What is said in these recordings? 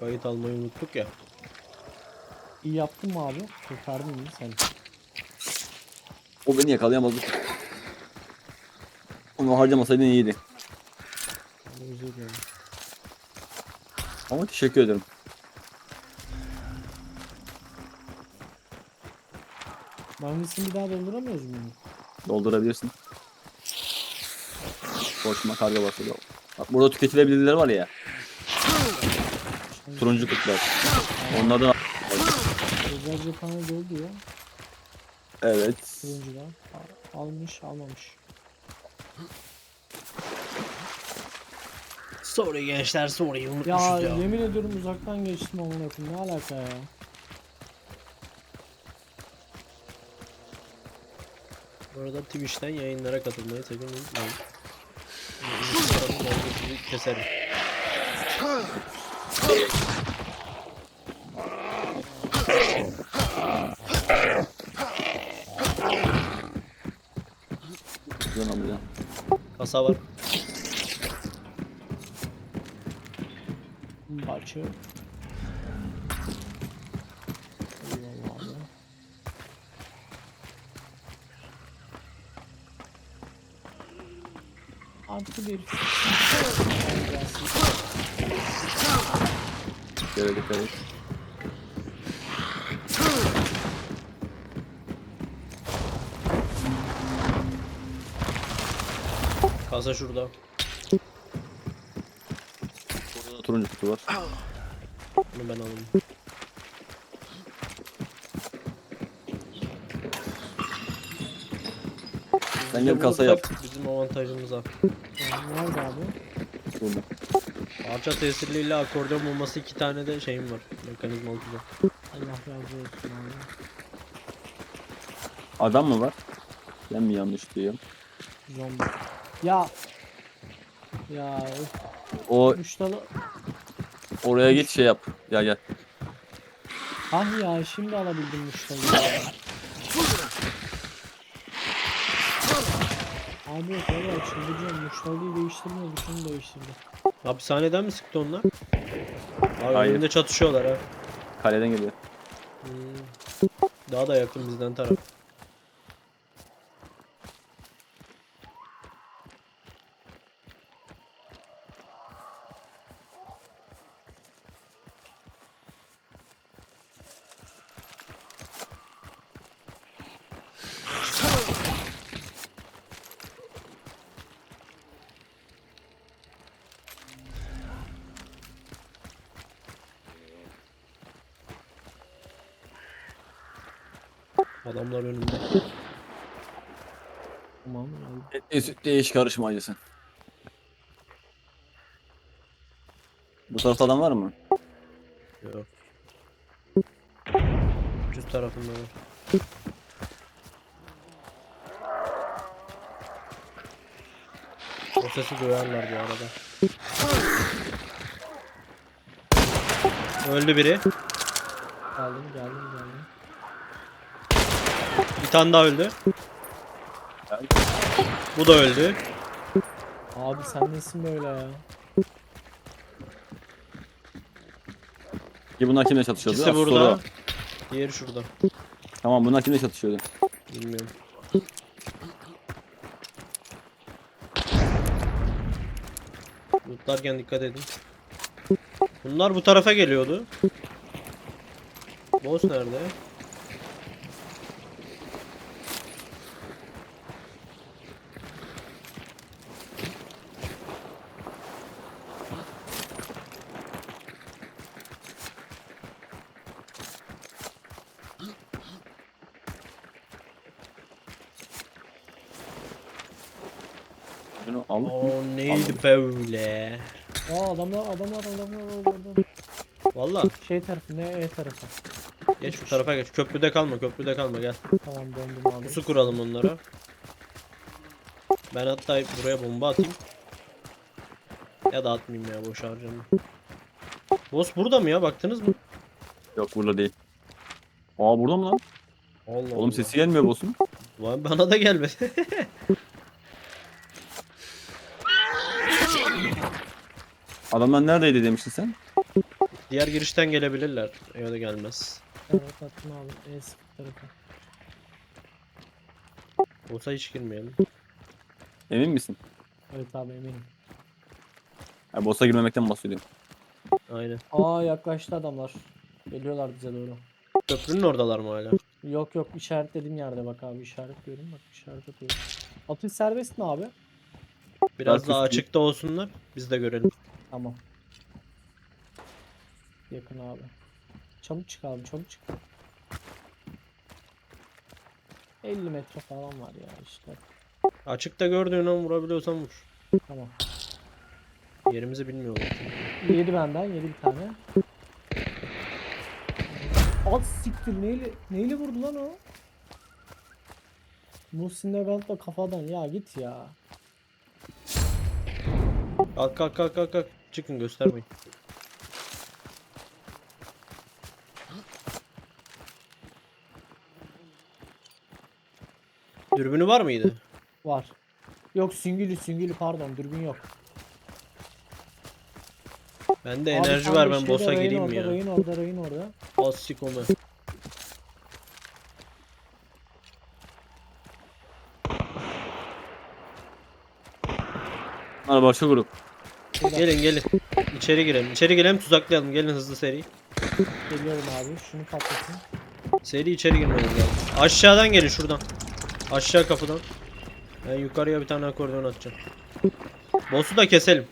Kayıt almayı unuttuk ya. İyi yaptın mı abi? Kurtardın mı sen? O beni yakalayamadı. Onu harcamasaydın iyiydi. Ben özür dilerim. Ama teşekkür ederim. Hangisini bir daha dolduramıyoruz mu? Doldurabilirsin. Boşuma karga basıyor. Bak burada tüketilebilirler var ya. Turuncu kutlar. Onlardan Özel cephane doldu ya. evet. Turuncudan. Al- Almış almamış. Sorry gençler sorry Ya, unutmuşuz ya. yemin ediyorum uzaktan geçtim amına koyayım. Ne alaka ya? Bu arada Twitch'ten yayınlara katılmayı sakın unutmayın. Da keserim. Güzel alacağım. Kasa var. Bahçe. Eyvallah abi. Artı bir. Şöyle dikkat et. Kasa şurada. Burada da turuncu kutu var. Bunu ben alayım. Sen gel kasa yap. Bizim avantajımıza. Nerede abi? Burada. Parça tesirliyle akordeon bulması iki tane de şeyim var. Mekanizma altında. Allah razı olsun abi. Adam mı var? Ben mi yanlış diyorum? Zombi. Ya. Ya O üç dalı. oraya git şey yap. Gel gel. Ah ya şimdi alabildim müşteriyi. ya. Abi yok valla çıldıracağım. Müşteriyi değiştirmiyor. Bütünü değiştirdi. Hapishaneden mi sıktı onlar? Abi Hayır. önünde çatışıyorlar ha. Kaleden geliyor. Hmm. Daha da yakın bizden taraf. Tamam. abi. Etli sütle iş karışmacısın. Bu tarafta adam var mı? Yok. Düz tarafında var. O sesi duyarlar bu arada. Öldü biri. Geldim geldim geldim. Bir tane daha öldü. Bu da öldü. Abi sen nesin böyle ya? Ki bunlar kimle çatışıyordu? İkisi Az burada. sonra- Diğeri şurada. Tamam bunlar kimle çatışıyordu? Bilmiyorum. Lootlarken dikkat edin. Bunlar bu tarafa geliyordu. Boss nerede? Şunu al. O neydi böyle? Aa adamlar adamlar adamlar adamlar. Valla Şey tarafı ne E tarafı. geç bu tarafa geç. Köprüde kalma köprüde kalma gel. Tamam döndüm abi. Pusu kuralım onlara. Ben hatta buraya bomba atayım. Ya da atmayayım ya boş harcama. Boss burada mı ya baktınız mı? Yok burada değil. Aa burada mı lan? Allah Oğlum Allah. sesi gelmiyor boss'un. Vay, Bana da gelmedi. Adamlar neredeydi demiştin sen? Diğer girişten gelebilirler. Ya da gelmez. Evet attım abi. E tarafa. Olsa hiç girmeyelim. Emin misin? Evet abi eminim. Ya boss'a girmemekten bahsediyorum. Aynen. Aa yaklaştı adamlar. Geliyorlar bize doğru. Köprünün oradalar mı hala? Yok yok işaretlediğim yerde bak abi işaretliyorum bak işaret atıyorum. Atış serbest mi abi? Biraz Daha daha açıkta olsunlar. Biz de görelim. Tamam. Yakın abi. Çabuk çık abi çabuk çık. 50 metre falan var ya işte. Açıkta gördüğün an vurabiliyorsan vur. Tamam. Yerimizi bilmiyorlar. Yedi benden yedi bir tane. Al siktir neyle, neyle vurdu lan o? Muhsin Levent'le kafadan ya git ya. Kalk kalk kalk kalk kalk. Çıkın göstermeyin. Dürbünü var mıydı? Var. Yok süngülü süngülü pardon dürbün yok. Bende Abi enerji tam var ben şeyde, boss'a rayın gireyim orada, ya. Rayın orada rayın orada. Asik onu. Hadi başka grup. Gelin gelin. İçeri girelim. İçeri girelim tuzaklayalım. Gelin hızlı seri. Geliyorum abi şunu patlatın. Seri içeri girmemiz lazım. Aşağıdan gelin şuradan. Aşağı kapıdan. Ben yukarıya bir tane akordon atacağım. Boss'u da keselim.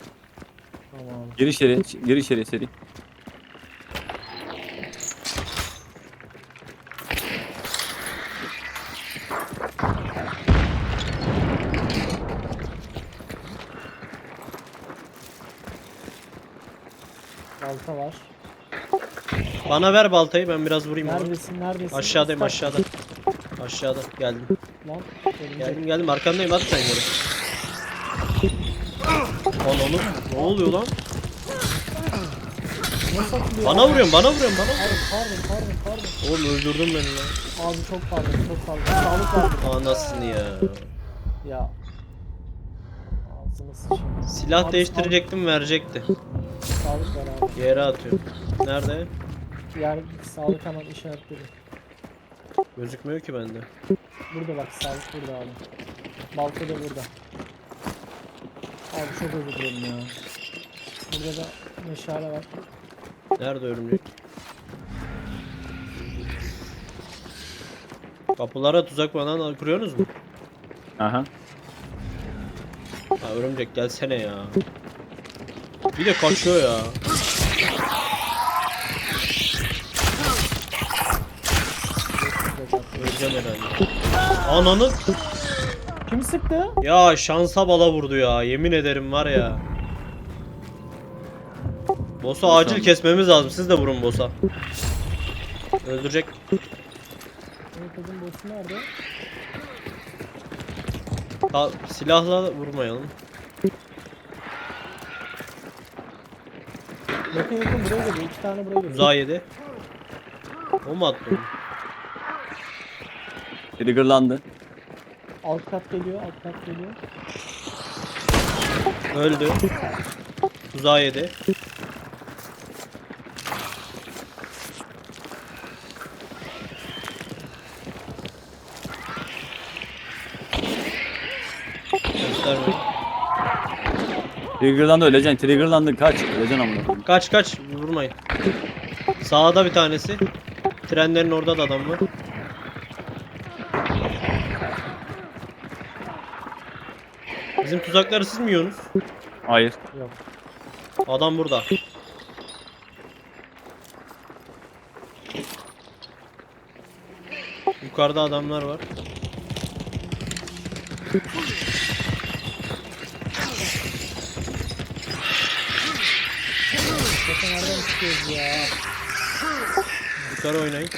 Tamam. Gir içeri. Gir içeri seri. Balta var. Bana ver baltayı ben biraz vurayım onu. Neredesin neredesin? Aşağıdayım Usta- aşağıda. Aşağıda geldim. Lan. Geldim geldim arkandayım at sen yere. Lan oğlum ne oluyor lan? Bana vuruyorsun bana vuruyorsun bana. Pardon pardon pardon pardon. Oğlum öldürdün beni lan. Abi çok pardon çok pardon. Sağlık verdim. Anasını ya. Ya. Ağzını sıçayım. Silah Abi, değiştirecektim verecekti. Sağlık ver abi. Yere atıyorum. Nerede? Yer sağlık hemen işaretledi. Gözükmüyor ki bende. Burada bak sağlık burada abi. Balta da burada. Abi çok özür dilerim ya. Burada da meşale var. Nerede örümcek? Kapılara tuzak falan kuruyorsunuz mu? Aha. Ha örümcek gelsene ya. Bir de kaçıyor ya. Öleceğim herhalde. Ananı Kim sıktı? ya şansa bala vurdu ya. Yemin ederim var ya. Boss'u acil kesmemiz lazım. Siz de vurun boss'a. Öldürecek. Benim kızım boss'u nerede? Silahla vurmayalım. Yakın yakın buraya geliyor. İki tane buraya geliyor. Uzağa yedi. O mu attı onu? Triggerlandı. Alt kat geliyor. Alt kat geliyor. Öldü. Tuzağa yedi. Triggerlandı öleceksin. Triggerlandı kaç. Öleceksin amına koyayım. Kaç kaç vurmayın. Sağda bir tanesi. Trenlerin orada da adam var. Bizim tuzakları siz mi yiyorsunuz? Hayır. Adam burada. Yukarıda adamlar var. Nereden çıkıyoruz ya? Yukarı oynayın.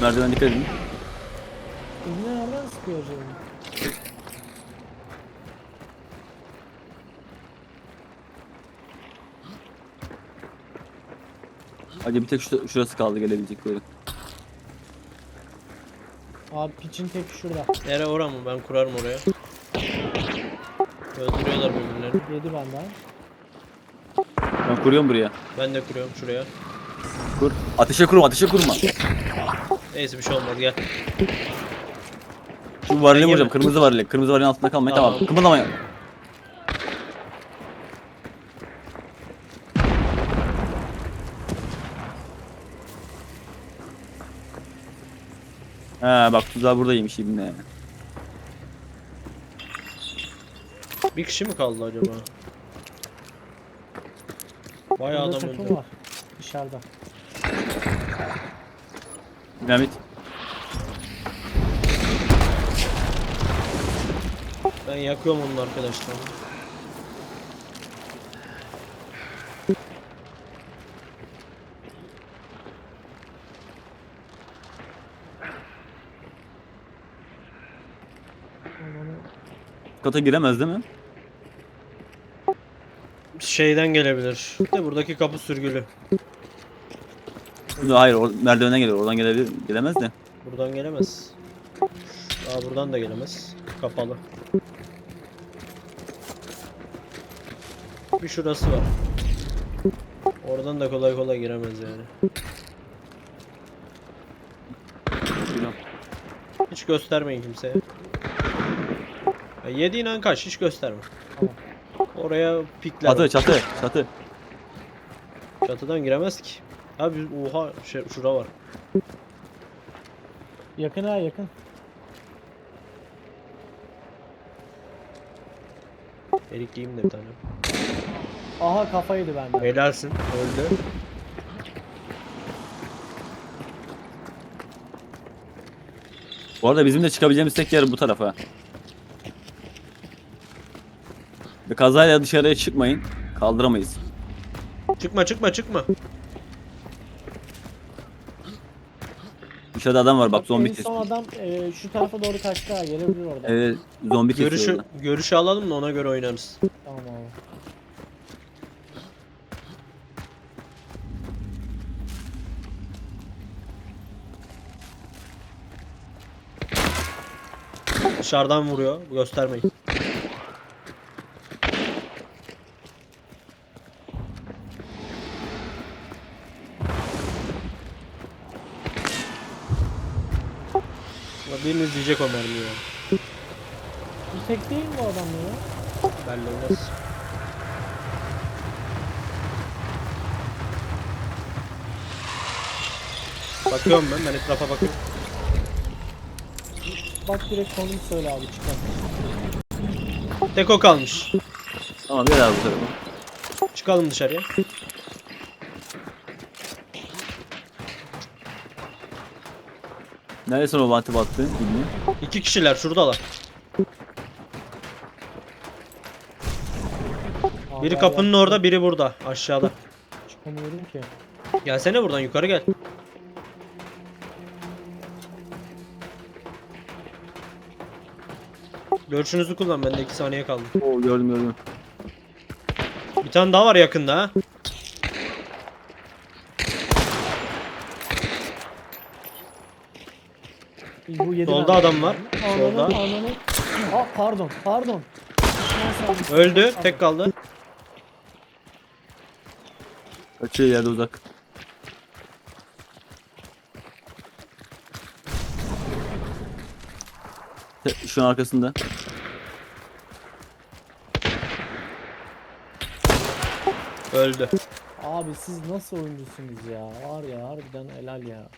Merdiven dikkat edin. İbne nereden sıkıyor acaba? Hadi bir tek şu- şurası kaldı gelebilecekleri. Abi piçin tek şurada. Nere ora mı? Ben kurarım oraya. Yedi benden. Ben kuruyorum buraya. Ben de kuruyorum şuraya. Kur. Ateşe kurma ateşe kurma. Neyse bir şey olmaz gel. Şu varili Ben vuracağım. Kırmızı varili. Kırmızı varilin altında kalmayın. Tamam. Tamam. Kımıldamayın. He bak tuzağı buradaymış şimdi. Bir kişi mi kaldı acaba? Bayağı Burada adam takım öldü. var. Dışarıda. Dinamit. Ben yakıyorum onun arkadaşlar. Amanı- Kata giremez değil mi? Şeyden gelebilir. De buradaki kapı sürgülü. Hayır o merdivenden geliyor. Oradan gelebilir. Gelemez de. Buradan gelemez. Aa buradan da gelemez. Kapalı. Bir şurası var. Oradan da kolay kolay giremez yani. Hiç göstermeyin kimseye. Ya yediğin an kaç hiç gösterme. Tamam. Oraya pikler. Çatı çatı çatı. Çatıdan giremez ki. Abi oha şey, şura var. Yakın ha yakın. Erik yiyeyim de bir tane. Aha kafaydı benden. Helalsin. Öldü. Bu arada bizim de çıkabileceğimiz tek yer bu tarafa. Kazayla dışarıya çıkmayın. Kaldıramayız. Çıkma çıkma çıkma. Dışarıda adam var bak zombi en son adam e, şu tarafa doğru kaçtı ha gelebilir orada. Evet zombi kesiyor. Görüşü orada. görüşü alalım da ona göre oynarız. Tamam abi. Dışarıdan vuruyor. Göstermeyin. Ama Biriniz yiyecek o mermiyi ya. Bu tek değil mi bu adam ya? Belli olmaz. Bakıyorum ben, ben etrafa bakıyorum. Bak direkt konum söyle abi çıkar. Tek o kalmış. Tamam gel abi bu tarafa. Çıkalım dışarıya. Neredesin o vanti battı? Bilmiyorum. İki kişiler şuradalar. Aa, Biri kapının orada, biri burada, aşağıda. Çıkamıyorum ki. Gelsene buradan yukarı gel. Görüşünüzü kullan. Bende 2 saniye kaldı. Oo gördüm gördüm. Bir tane daha var yakında ha. Bu yedi Solda adam var. Solda. Ananı. Aa pardon pardon. Öldü. Tek kaldı. Kaçıyor yerde uzak. Te- Şu an arkasında. Öldü. Abi siz nasıl oyuncusunuz ya? Var ya harbiden helal ya.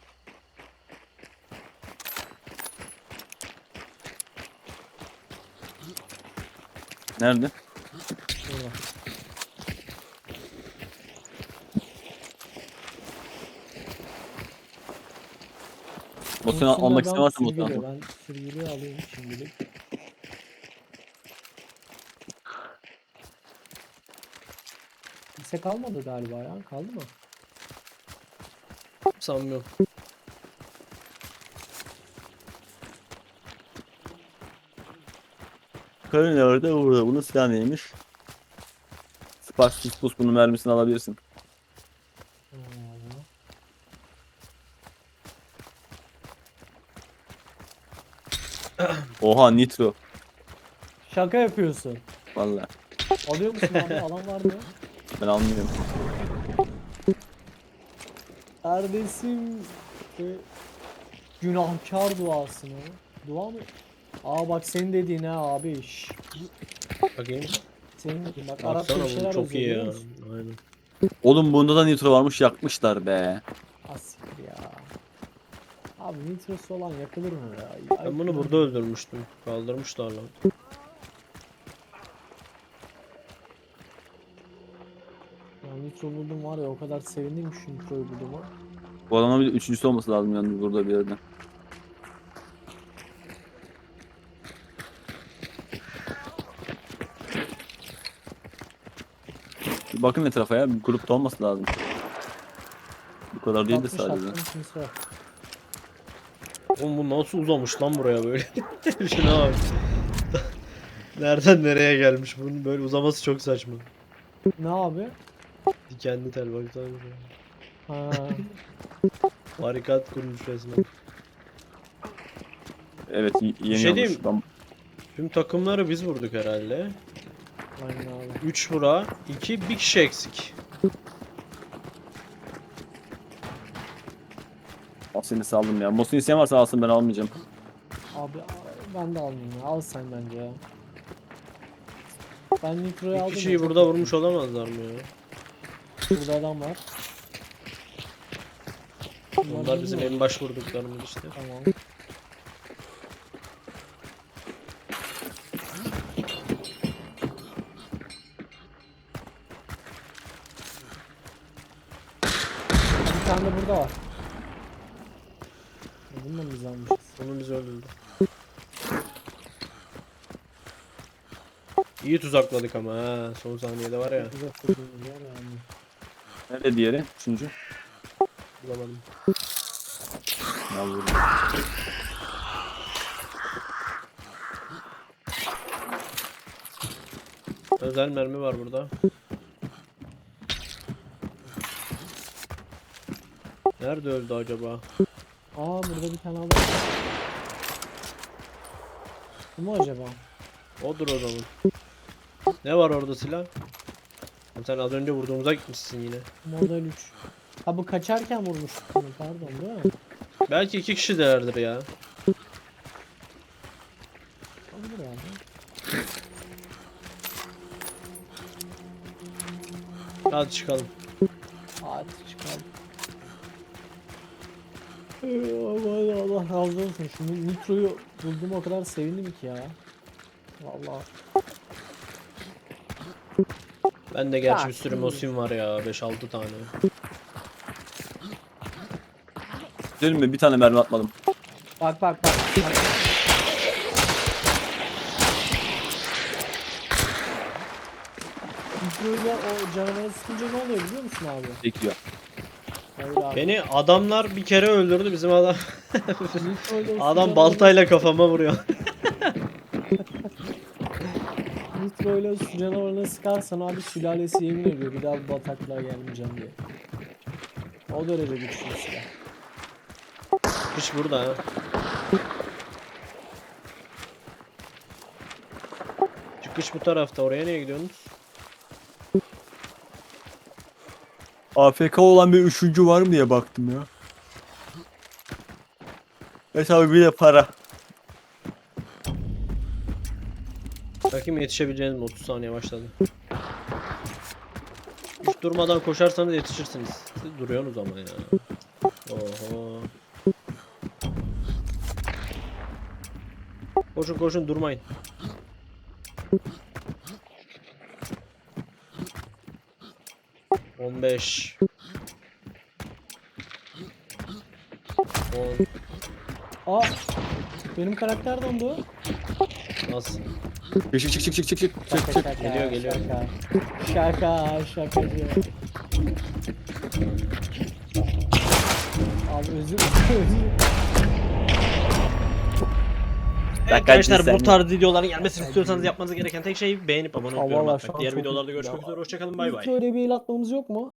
Nerede? Burada. Motorunu Konusunda almak adam istemezsen sürgülüyor. motorunu. Ben sürgülüğü alayım şimdilik. Kimse kalmadı galiba ya. Kaldı mı? Sanmıyorum. Karın nerede? Burada. Bunun silahı neymiş? Sparks Pus bunun mermisini alabilirsin. Aa, Oha nitro. Şaka yapıyorsun. Valla. Alıyor musun abi? Alan var mı? Ben almıyorum. Neredesin? Ve günahkar duası mı? Dua mı? Aa bak senin dediğin ha abi. Şş. Bakayım. Senin dediğin bak Arapça Baksana bir şeyler çok iyi ya. musun? Aynen. Oğlum bunda da nitro varmış yakmışlar be. Abi nitrosu olan yakılır mı ya? Ben bunu ya. burada öldürmüştüm. Kaldırmışlar lan. Ya nitro buldum var ya o kadar sevindim ki şu nitroyu bulduğuma. Bu adamın bir de üçüncüsü olması lazım yalnız burada bir yerde. Bir bakın etrafa ya. Bir grupta olması lazım. Bu kadar değil de 60 sadece. attım, kimse yok. Oğlum bu nasıl uzamış lan buraya böyle? Şuna bak. Nereden nereye gelmiş? Bunun böyle uzaması çok saçma. Ne abi? Dikenli tel baksana. Ha, Barikat kurmuş resmen. Evet y- yeni şey olmuş. diyeyim- Ben- Tüm takımları biz vurduk herhalde. aynen abi. 3 bura, 2 bir kişi eksik. Al seni saldım ya. Mosun isteyen varsa alsın ben almayacağım. Abi ben de almayayım ya. Al sen bence ya. Ben nitroyu Bir aldım. kişiyi ya, çok burada vurmuş olamazlar mı ya? Burada adam var. Onlar bizim en baş vurduklarımız işte. Tamam. Bir tane de burada var. Ya Bunu da mı biz almışız? Onu biz öldürdük. İyi tuzakladık ama ha. Son saniyede var ya. Güzel yani. Nerede diğeri? Üçüncü. Bulamadım. Ya vurdum. Özel mermi var burada. Nerede öldü acaba? Aa burada bir tane adam. Bu mu acaba? Odur o zaman. Ne var orada silah? Oğlum Sen az önce vurduğumuza gitmişsin yine. Model 3. Ha bu kaçarken vurmuştuk bunu pardon değil mi? Belki iki kişi değerdir ya. Olur yani. Hadi çıkalım. Allah razı olsun. Şu nitroyu buldum o kadar sevindim ki ya. Vallahi. Ben de gerçi bir sürü şimdi. mosim var ya 5-6 tane. Değil mi? Bir tane mermi atmadım. Bak bak bak. bak. Nitroyla o canavarı sıkınca ne oluyor biliyor musun abi? Bekliyor. Beni adamlar bir kere öldürdü bizim adam. Adam baltayla kafama vuruyor. Nitroyla su canavarına sıkarsan abi sülalesi yemin ediyor bir daha bu bataklığa gelmeyeceğim diye. O derece güçlü silah. Kış burada ha. Çıkış bu tarafta. Oraya niye gidiyorsunuz? AFK olan bir üçüncü var mı diye baktım ya. E tabi bir de para. Bakayım yetişebileceğiniz mi? 30 saniye başladı. Hiç durmadan koşarsanız yetişirsiniz. Siz duruyorsunuz ama ya. Oho. Koşun koşun durmayın. On beş. On. Aa! Benim karakter dondu. Nasıl? Çık çık çık çık çık çık çık Şaka çık. şaka. Geliyor, geliyor. Şaka. Şaka şakacı. Abi özür özür. Arkadaşlar bu tarz videoların gelmesini istiyorsanız yapmanız gereken tek şey beğenip abone an Diğer videolarda görüşmek üzere. Hoşçakalın bay bay. Nitroyla bir el atmamız yok mu?